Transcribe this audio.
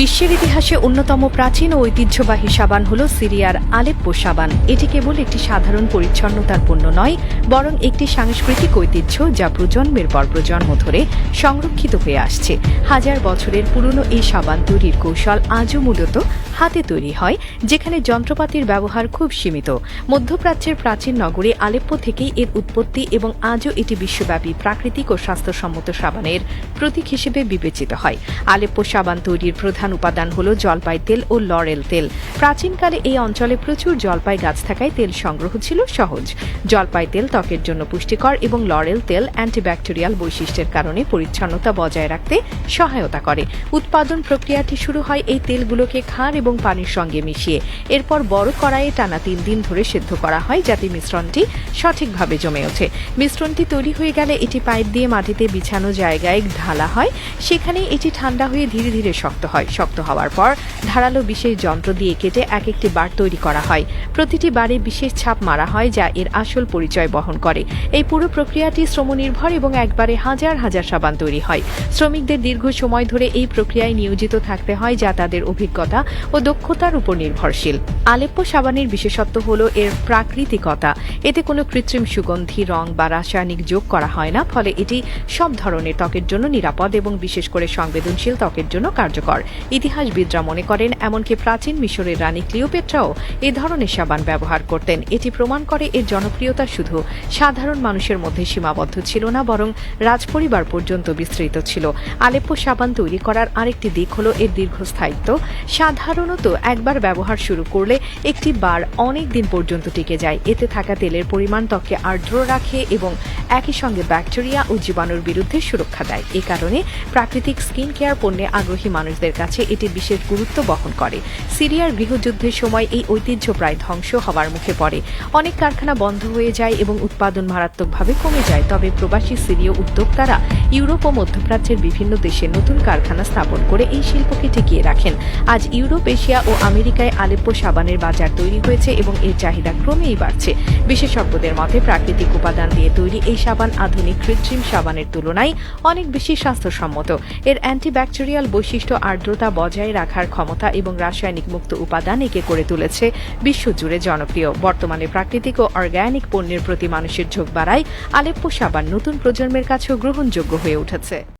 বিশ্বের ইতিহাসে অন্যতম প্রাচীন ও ঐতিহ্যবাহী সাবান হল সিরিয়ার আলেপ্পো সাবান। এটি কেবল একটি সাধারণ পরিচ্ছন্নতার পণ্য নয়, বরং একটি সাংস্কৃতিক ঐতিহ্য যা প্রজন্মের পর প্রজন্ম ধরে সংরক্ষিত হয়ে আসছে। হাজার বছরের পুরনো এই সাবান তৈরির কৌশল আজও মূলত হাতে তৈরি হয়, যেখানে যন্ত্রপাতির ব্যবহার খুব সীমিত। মধ্যপ্রাচ্যের প্রাচীন নগরী আলেপ্পো থেকেই এর উৎপত্তি এবং আজও এটি বিশ্বব্যাপী প্রাকৃতিক ও স্বাস্থ্যসম্মত সাবানের প্রতীক হিসেবে বিবেচিত হয়। আলেপ্পো সাবান তৈরির প্রধান উপাদান হল জলপাই তেল ও লরেল তেল। প্রাচীনকালে এই অঞ্চলে প্রচুর জলপাই গাছ থাকায় তেল সংগ্রহ ছিল সহজ। জলপাই তেল ত্বকের জন্য পুষ্টিকর এবং লরেল তেল অ্যান্টিব্যাকটেরিয়াল বৈশিষ্ট্যের কারণে পরিচ্ছন্নতা বজায় রাখতে সহায়তা করে। উৎপাদন প্রক্রিয়াটি শুরু হয় এই তেলগুলোকে খার এবং পানির সঙ্গে মিশিয়ে। এরপর বড় কড়াইয়ে টানা তিন দিন ধরে সেদ্ধ করা হয় যাতে মিশ্রণটি সঠিকভাবে জমে ওঠে। মিশ্রণটি তৈরি হয়ে গেলে এটি পাইপ দিয়ে মাটিতে বিছানো জায়গায় ঢালা হয়। সেখানে এটি ঠান্ডা হয়ে ধীরে ধীরে শক্ত হয়। শক্ত হওয়ার পর ধারালো বিশেষ যন্ত্র দিয়ে কেটে এক একটি বার তৈরি করা হয়। প্রতিটি বারে বিশেষ ছাপ মারা হয় যা এর আসল পরিচয় বহন করে। এই পুরো প্রক্রিয়াটি শ্রমনির্ভর এবং একবারে হাজার হাজার সাবান তৈরি হয়। শ্রমিকদের দীর্ঘ সময় ধরে এই প্রক্রিয়ায় নিয়োজিত থাকতে হয় যা তাদের অভিজ্ঞতা ও দক্ষতার উপর নির্ভরশীল। আলেপ্পো সাবানের বিশেষত্ব হল এর প্রাকৃতিকতা। এতে কোনো কৃত্রিম সুগন্ধি, রং বা রাসায়নিক যোগ করা হয় না, ফলে এটি সব ধরনের ত্বকের জন্য নিরাপদ এবং বিশেষ করে সংবেদনশীল ত্বকের জন্য কার্যকর। ইতিহাসবিদরা মনে করেন, এমনকি প্রাচীন মিশরের রানী ক্লিওপেট্রাও এ ধরনের সাবান ব্যবহার করতেন। এটি প্রমাণ করে এর জনপ্রিয়তা শুধু সাধারণ মানুষের মধ্যে সীমাবদ্ধ ছিল না, বরং রাজপরিবার পর্যন্ত বিস্তৃত ছিল। আলেপ্পো সাবান তৈরি করার আরেকটি দিক হল এর দীর্ঘস্থায়িত্ব। সাধারণত একবার ব্যবহার শুরু করলে একটি বার অনেক দিন পর্যন্ত টিকে যায়। এতে থাকা তেলের পরিমাণ ত্বককে আর্দ্র রাখে এবং একই সঙ্গে ব্যাকটেরিয়া ও জীবাণুর বিরুদ্ধে সুরক্ষা দেয়। এ কারণে প্রাকৃতিক স্কিন কেয়ার পণ্যে আগ্রহী মানুষদের কাছে এটি বিশেষ গুরুত্ব বহন করে। সিরিয়ার গৃহযুদ্ধের সময় এই ঐতিহ্য প্রায় ধ্বংস হওয়ার মুখে পড়ে। অনেক কারখানা বন্ধ হয়ে যায় এবং উৎপাদন মারাত্মকভাবে কমে যায়। তবে প্রবাসী সিরীয় উদ্যোক্তারা ইউরোপ ও মধ্যপ্রাচ্যের বিভিন্ন দেশে নতুন কারখানা স্থাপন করে এই শিল্পকে টিকিয়ে রাখেন। আজ ইউরোপ, এশিয়া ও আমেরিকায় আলেপ্পো সাবানের বাজার তৈরি হয়েছে এবং এর চাহিদা ক্রমেই বাড়ছে। বিশেষজ্ঞদের মতে, প্রাকৃতিক উপাদান দিয়ে তৈরি এই সাবান আধুনিক কৃত্রিম সাবানের তুলনায় অনেক বেশি স্বাস্থ্যসম্মত। এর অ্যান্টিব্যাকটেরিয়াল বৈশিষ্ট্য আর্দ্রতা বজায় রাখার ক্ষমতা এবং রাসায়নিক মুক্ত উপাদান একে করে তুলেছে বিশ্বজুড়ে জনপ্রিয়। বর্তমানে প্রাকৃতিক ও অর্গ্যানিক পণ্যের প্রতি মানুষের ঝোঁক বাড়ায় আলেপ্পো সাবান নতুন প্রজন্মের কাছেও গ্রহণযোগ্য হয়ে উঠেছে।